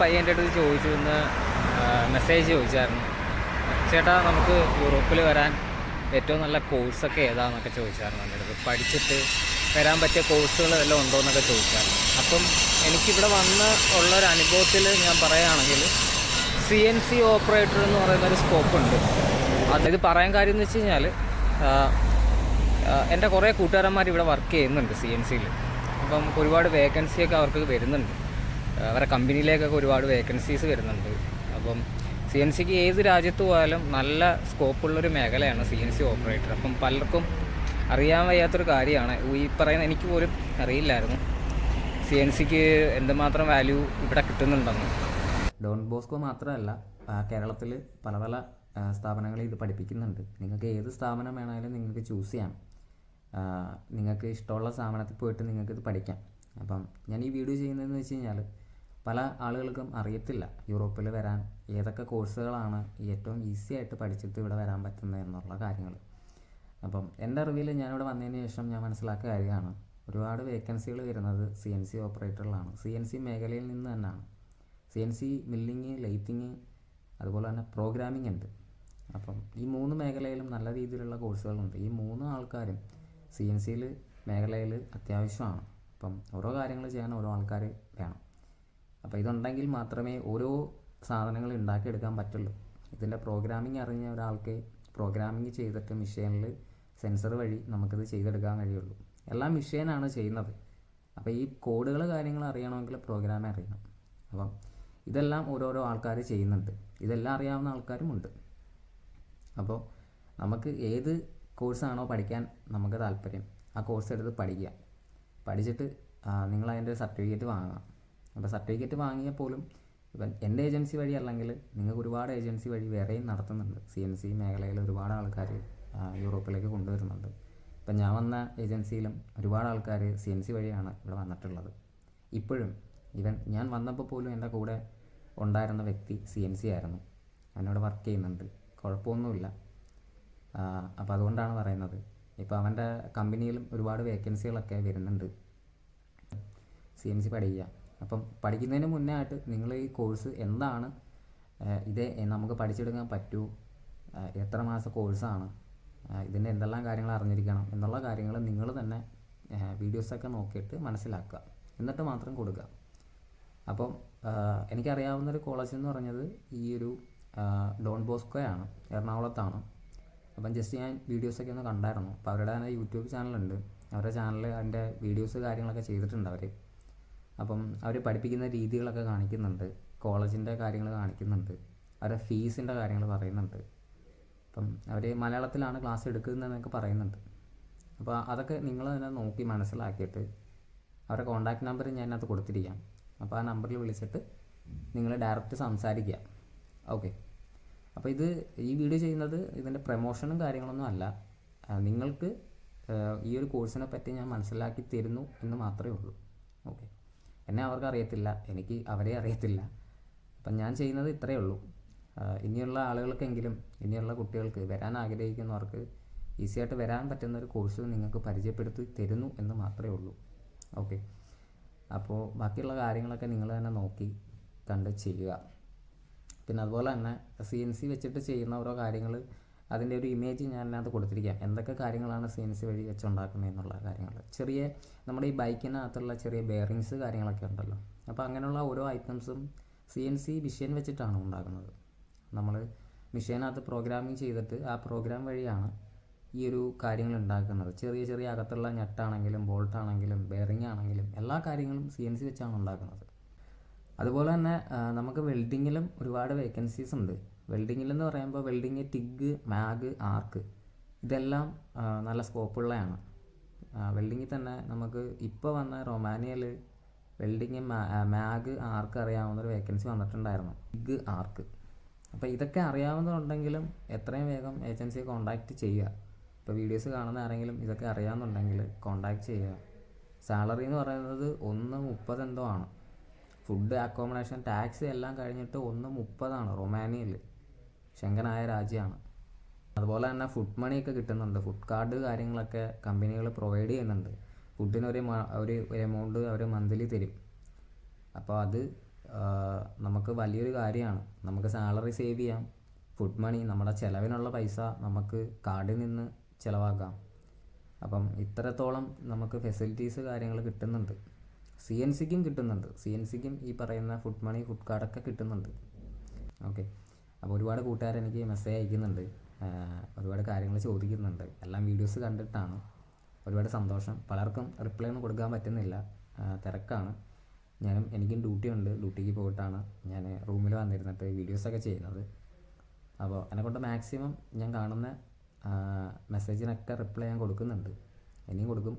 പയ്യന്റെ അടുത്ത് ചോദിച്ചു ഇന്ന് മെസ്സേജ് ചോദിച്ചായിരുന്നു. ചേട്ടാ നമുക്ക് യൂറോപ്പിൽ വരാൻ ഏറ്റവും നല്ല കോഴ്സൊക്കെ ഏതാണെന്നൊക്കെ ചോദിച്ചായിരുന്നു എന്റെ അടുത്ത്. പഠിച്ചിട്ട് വരാൻ പറ്റിയ കോഴ്സുകൾ വല്ലതും ഉണ്ടോ എന്നൊക്കെ ചോദിച്ചായിരുന്നു. അപ്പം എനിക്കിവിടെ വന്ന് ഉള്ള ഒരു അനുഭവത്തിൽ ഞാൻ പറയുകയാണെങ്കിൽ സി എൻ സി ഓപ്പറേറ്റർ എന്ന് പറയുന്ന ഒരു സ്കോപ്പ് ഉണ്ട് അതായത് പറയാൻ കാര്യം എന്ന് വെച്ച് കഴിഞ്ഞാൽ എന്റെ കുറേ കൂട്ടുകാരന്മാർ ഇവിടെ വർക്ക് ചെയ്യുന്നുണ്ട് സി എൻ സിയിൽ അപ്പം ഒരുപാട് വേക്കൻസിയൊക്കെ അവർക്ക് വരുന്നുണ്ട്. അവരുടെ കമ്പനിയിലേക്കൊക്കെ ഒരുപാട് വേക്കൻസീസ് വരുന്നുണ്ട്. അപ്പം സി എൻ സിക്ക് ഏത് രാജ്യത്ത് പോയാലും നല്ല സ്കോപ്പുള്ളൊരു മേഖലയാണ് സി എൻ സി ഓപ്പറേറ്റർ അപ്പം പലർക്കും അറിയാൻ വയ്യാത്തൊരു കാര്യമാണ്. ഈ പറയുന്ന എനിക്ക് പോലും അറിയില്ലായിരുന്നു. സി എൻ സിക്ക് എന്തുമാത്രം വാല്യൂ ഇവിടെ കിട്ടുന്നുണ്ടെന്ന്. ഡോൺ ബോസ്കോ മാത്രമല്ല കേരളത്തിൽ പല പല സ്ഥാപനങ്ങളിൽ ഇത് പഠിപ്പിക്കുന്നുണ്ട്. നിങ്ങൾക്ക് ഏത് സ്ഥാപനം വേണമെങ്കിലും നിങ്ങൾക്ക് ചൂസ് ചെയ്യാം. നിങ്ങൾക്ക് ഇഷ്ടമുള്ള സ്ഥാപനത്തിൽ പോയിട്ട് നിങ്ങൾക്ക് ഇത് പഠിക്കാം. അപ്പം ഞാൻ ഈ വീഡിയോ ചെയ്യുന്നതെന്ന് വെച്ച് കഴിഞ്ഞാൽ പല ആളുകൾക്കും അറിയത്തില്ല യൂറോപ്പിൽ വരാൻ ഏതൊക്കെ കോഴ്സുകളാണ് ഏറ്റവും ഈസി ആയിട്ട് പഠിച്ചിട്ട് ഇവിടെ വരാൻ പറ്റുന്നത് എന്നുള്ള കാര്യങ്ങൾ. അപ്പം എന്റെ അറിവിൽ ഞാനിവിടെ വന്നതിന് ശേഷം ഞാൻ മനസ്സിലാക്കിയ കാര്യമാണ് ഒരുപാട് വേക്കൻസികൾ വരുന്നത് സി എൻ സി ഓപ്പറേറ്ററിലാണ്. സി എൻ സി മേഖലയിൽ നിന്ന് തന്നെയാണ്. C N C milling lighting അതുപോലെ തന്നെ പ്രോഗ്രാമിംഗ് ഉണ്ട്. അപ്പം ഈ മൂന്ന് മേഖലയിലും നല്ല രീതിയിലുള്ള കോഴ്സുകളുണ്ട്. ഈ മൂന്ന് ആൾക്കാരും സി എൻ സിയിൽ മേഖലയിൽ അത്യാവശ്യമാണ്. അപ്പം ഓരോ കാര്യങ്ങൾ ചെയ്യാൻ ഓരോ ആൾക്കാർ വേണം. അപ്പോൾ ഇതുണ്ടെങ്കിൽ മാത്രമേ ഓരോ സാധനങ്ങൾ ഉണ്ടാക്കിയെടുക്കാൻ പറ്റുള്ളൂ. ഇതിന്റെ പ്രോഗ്രാമിംഗ് അറിഞ്ഞ ഒരാൾക്ക് പ്രോഗ്രാമിംഗ് ചെയ്തിട്ട് മെഷീനിൽ സെൻസർ വഴി നമുക്കിത് ചെയ്തെടുക്കാൻ കഴിയുള്ളൂ. എല്ലാം മെഷീനാണ് ചെയ്യുന്നത്. അപ്പോൾ ഈ കോഡുകൾ കാര്യങ്ങൾ അറിയണമെങ്കിൽ പ്രോഗ്രാമേ അറിയണം. അപ്പം ഇതെല്ലാം ഓരോരോ ആൾക്കാർ ചെയ്യുന്നുണ്ട്. ഇതെല്ലാം അറിയാവുന്ന ആൾക്കാരുമുണ്ട് അപ്പോൾ നമുക്ക് ഏത് കോഴ്സാണോ പഠിക്കാൻ നമുക്ക് താല്പര്യം. ആ കോഴ്സ് എടുത്ത് പഠിക്കുക. പഠിച്ചിട്ട് നിങ്ങൾ അതിന്റെ ഒരു സർട്ടിഫിക്കറ്റ് വാങ്ങാം. അപ്പോൾ സർട്ടിഫിക്കറ്റ് വാങ്ങിയാൽ പോലും ഇപ്പം എന്റെ ഏജൻസി വഴി അല്ലെങ്കിൽ നിങ്ങൾക്ക് ഒരുപാട് ഏജൻസി വഴി വേറെയും നടത്തുന്നുണ്ട്. സി എൻ സി മേഖലയിൽ ഒരുപാട് ആൾക്കാർ യൂറോപ്പിലേക്ക് കൊണ്ടുവരുന്നുണ്ട്. ഇപ്പം ഞാൻ വന്ന ഏജൻസിയിലും ഒരുപാട് ആൾക്കാർ സി എൻ സി വഴിയാണ് ഇവിടെ വന്നിട്ടുള്ളത്. ഇപ്പോഴും ഇവൻ ഞാൻ വന്നപ്പോൾ പോലും എന്റെ കൂടെ ഉണ്ടായിരുന്ന വ്യക്തി സി എൻ സി ആയിരുന്നു. അവനോട് വർക്ക് ചെയ്യുന്നുണ്ട്. കുഴപ്പമൊന്നുമില്ല. അപ്പോൾ അതുകൊണ്ടാണ് പറയുന്നത്. ഇപ്പോൾ അവന്റെ കമ്പനിയിലും ഒരുപാട് വേക്കൻസികളൊക്കെ വരുന്നുണ്ട്. സി എൻ സി പഠിക്കുക. അപ്പം പഠിക്കുന്നതിന് മുന്നേ ആയിട്ട് നിങ്ങൾ ഈ കോഴ്സ് എന്താണ്? ഇത് നമുക്ക് പഠിച്ചെടുക്കാൻ പറ്റൂ. എത്ര മാസ കോഴ്സാണ്? ഇതിന്റെ എന്തെല്ലാം കാര്യങ്ങൾ അറിഞ്ഞിരിക്കണം? എന്നുള്ള കാര്യങ്ങൾ നിങ്ങൾ തന്നെ വീഡിയോസൊക്കെ നോക്കിയിട്ട് മനസ്സിലാക്കുക. എന്നിട്ട് മാത്രം കൊടുക്കുക. അപ്പം എനിക്കറിയാവുന്നൊരു കോളേജ് എന്ന് പറഞ്ഞത് ഈ ഒരു ഡോൺ ബോസ്കോയാണ് എറണാകുളത്താണ്. അപ്പം ജസ്റ്റ് ഞാൻ വീഡിയോസൊക്കെ ഒന്ന് കണ്ടായിരുന്നു. അപ്പോൾ അവരുടെ തന്നെ യൂട്യൂബ് ചാനലുണ്ട് അവരുടെ ചാനൽ അതിന്റെ വീഡിയോസ് കാര്യങ്ങളൊക്കെ ചെയ്തിട്ടുണ്ട് അവർ അപ്പം അവർ പഠിപ്പിക്കുന്ന രീതികളൊക്കെ കാണിക്കുന്നുണ്ട്. കോളേജിന്റെ കാര്യങ്ങൾ കാണിക്കുന്നുണ്ട്. അവരുടെ ഫീസിന്റെ കാര്യങ്ങൾ പറയുന്നുണ്ട്. അപ്പം അവർ മലയാളത്തിലാണ് ക്ലാസ് എടുക്കുന്നതെന്നൊക്കെ പറയുന്നുണ്ട്. അപ്പോൾ അതൊക്കെ നിങ്ങൾ തന്നെ നോക്കി മനസ്സിലാക്കിയിട്ട് അവരുടെ കോൺടാക്ട് നമ്പർ ഞാൻ കൊടുത്തിരിക്കാം. അപ്പോൾ ആ നമ്പറിൽ വിളിച്ചിട്ട് നിങ്ങൾ ഡയറക്റ്റ് സംസാരിക്കുക. ഓക്കെ അപ്പോൾ ഇത് ഈ വീഡിയോ ചെയ്യുന്നത് ഇതിന്റെ പ്രൊമോഷനും കാര്യങ്ങളൊന്നും അല്ല. നിങ്ങൾക്ക് ഈ ഒരു കോഴ്സിനെ പറ്റി ഞാൻ മനസ്സിലാക്കി തരുന്നു എന്ന് മാത്രമേ ഉള്ളൂ. ഓക്കെ എന്നെ അവർക്ക് അറിയത്തില്ല. എനിക്ക് അവരെ അറിയത്തില്ല. അപ്പം ഞാൻ ചെയ്യുന്നത് ഇത്രയേ ഉള്ളൂ. ഇനിയുള്ള ആളുകൾക്കെങ്കിലും ഇനിയുള്ള കുട്ടികൾക്ക് വരാൻ ആഗ്രഹിക്കുന്നവർക്ക് ഈസി ആയിട്ട് വരാൻ പറ്റുന്ന ഒരു കോഴ്സ് നിങ്ങൾക്ക് പരിചയപ്പെടുത്തി തരുന്നു എന്ന് മാത്രമേ ഉള്ളൂ. ഓക്കെ അപ്പോൾ ബാക്കിയുള്ള കാര്യങ്ങളൊക്കെ നിങ്ങൾ തന്നെ നോക്കി കണ്ട് ചെയ്യുക. പിന്നെ അതുപോലെ തന്നെ സി എൻ സി വെച്ചിട്ട് ചെയ്യുന്ന ഓരോ കാര്യങ്ങൾ അതിന്റെ ഒരു ഇമേജ് ഞാൻ അതിനകത്ത് കൊടുത്തിരിക്കാം. എന്തൊക്കെ കാര്യങ്ങളാണ് സി എൻ സി വഴി വെച്ചുണ്ടാക്കുന്നത് എന്നുള്ള കാര്യങ്ങൾ ചെറിയ നമ്മുടെ ഈ ബൈക്കിനകത്തുള്ള ചെറിയ ബെയറിങ്സ് കാര്യങ്ങളൊക്കെ ഉണ്ടല്ലോ. അപ്പോൾ അങ്ങനെയുള്ള ഓരോ ഐറ്റംസും സി എൻ സി മിഷ്യൻ വെച്ചിട്ടാണ് ഉണ്ടാക്കുന്നത്. നമ്മൾ മിഷ്യനകത്ത് പ്രോഗ്രാമിങ് ചെയ്തിട്ട് ആ പ്രോഗ്രാം വഴിയാണ് ഈ ഒരു കാര്യങ്ങൾ ഉണ്ടാക്കുന്നത്. ചെറിയ ചെറിയ അകത്തുള്ള ഞെട്ടാണെങ്കിലും ബോൾട്ടാണെങ്കിലും ബെയറിങ് ആണെങ്കിലും എല്ലാ കാര്യങ്ങളും സി എൻ സി വെച്ചാണ് ഉണ്ടാക്കുന്നത്. അതുപോലെ തന്നെ നമുക്ക് വെൽഡിങ്ങിലും ഒരുപാട് വേക്കൻസീസ് ഉണ്ട്. വെൽഡിങ്ങിലെന്ന് പറയുമ്പോൾ വെൽഡിങ് ടിഗ് മാഗ് ആർക്ക് ഇതെല്ലാം നല്ല സ്കോപ്പുള്ളതാണ് വെൽഡിങ്ങിൽ തന്നെ നമുക്ക് ഇപ്പോൾ വന്ന റൊമാനിയയിൽ വെൽഡിങ് മാഗ് ആർക്ക് അറിയാവുന്ന ഒരു വേക്കൻസി വന്നിട്ടുണ്ടായിരുന്നു. ടിഗ് ആർക്ക്. അപ്പോൾ ഇതൊക്കെ അറിയാവുന്നതുണ്ടെങ്കിലും എത്രയും വേഗം ഏജൻസിയെ കോൺടാക്റ്റ് ചെയ്യുക. ഇപ്പോൾ വീഡിയോസ് കാണുന്ന ആരെങ്കിലും ഇതൊക്കെ അറിയാമെന്നുണ്ടെങ്കിൽ കോൺടാക്റ്റ് ചെയ്യുക. സാലറി എന്ന് പറയുന്നത് ഒന്ന് മുപ്പത് എന്തോ ആണ്. ഫുഡ് അക്കോമഡേഷൻ ടാക്സ് എല്ലാം കഴിഞ്ഞിട്ട് ഒന്ന് മുപ്പതാണ് റൊമാനിയയിൽ. ശങ്കനായ രാജ്യമാണ് അതുപോലെ തന്നെ ഫുഡ് മണിയൊക്കെ കിട്ടുന്നുണ്ട്. ഫുഡ് കാർഡ് കാര്യങ്ങളൊക്കെ കമ്പനികൾ പ്രൊവൈഡ് ചെയ്യുന്നുണ്ട്. ഫുഡിന് ഒരു എമൗണ്ട് അവർ മന്ത്ലി തരും. അപ്പോൾ അത് നമുക്ക് വലിയൊരു കാര്യമാണ്. നമുക്ക് സാലറി സേവ് ചെയ്യാം. ഫുഡ് മണി നമ്മുടെ ചിലവിനുള്ള പൈസ നമുക്ക് കാർഡിൽ നിന്ന് ചിലവാക്കാം. അപ്പം ഇത്രത്തോളം നമുക്ക് ഫെസിലിറ്റീസ് കാര്യങ്ങൾ കിട്ടുന്നുണ്ട്. സി എൻ സിക്കും കിട്ടുന്നുണ്ട്. സി എൻ സിക്കും ഈ പറയുന്ന ഫുഡ് മണി ഫുഡ് കാർഡൊക്കെ കിട്ടുന്നുണ്ട്. ഓക്കെ അപ്പോൾ ഒരുപാട് കൂട്ടുകാർ എനിക്ക് മെസ്സേജ് അയക്കുന്നുണ്ട്. ഒരുപാട് കാര്യങ്ങൾ ചോദിക്കുന്നുണ്ട്. എല്ലാം വീഡിയോസ് കണ്ടിട്ടാണ്. ഒരുപാട് സന്തോഷം. പലർക്കും റിപ്ലൈ ഒന്നും കൊടുക്കാൻ പറ്റുന്നില്ല. തിരക്കാണ്. ഞാനും എനിക്കും ഡ്യൂട്ടി ഉണ്ട്. ഡ്യൂട്ടിക്ക് പോയിട്ടാണ് ഞാൻ റൂമിൽ വന്നിരുന്നിട്ട് വീഡിയോസൊക്കെ ചെയ്യുന്നത്. അപ്പോൾ എന്നെക്കൊണ്ട് മാക്സിമം ഞാൻ കാണുന്ന മെസ്സേജിനൊക്കെ റിപ്ലൈ ഞാൻ കൊടുക്കുന്നുണ്ട്. ഇനിയും കൊടുക്കും.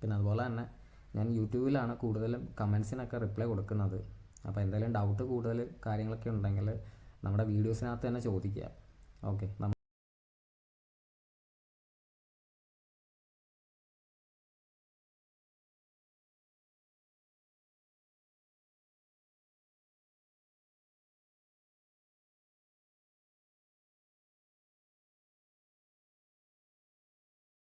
പിന്നെ അതുപോലെ തന്നെ ഞാൻ യൂട്യൂബിലാണ് കൂടുതലും കമൻസിനൊക്കെ റിപ്ലൈ കൊടുക്കുന്നത്. അപ്പോൾ എന്തെങ്കിലും ഡൗട്ട് കൂടുതൽ കാര്യങ്ങളൊക്കെ ഉണ്ടെങ്കിൽ നമ്മുടെ വീഡിയോസിനകത്ത് തന്നെ ചോദിക്കുക. ഓക്കെ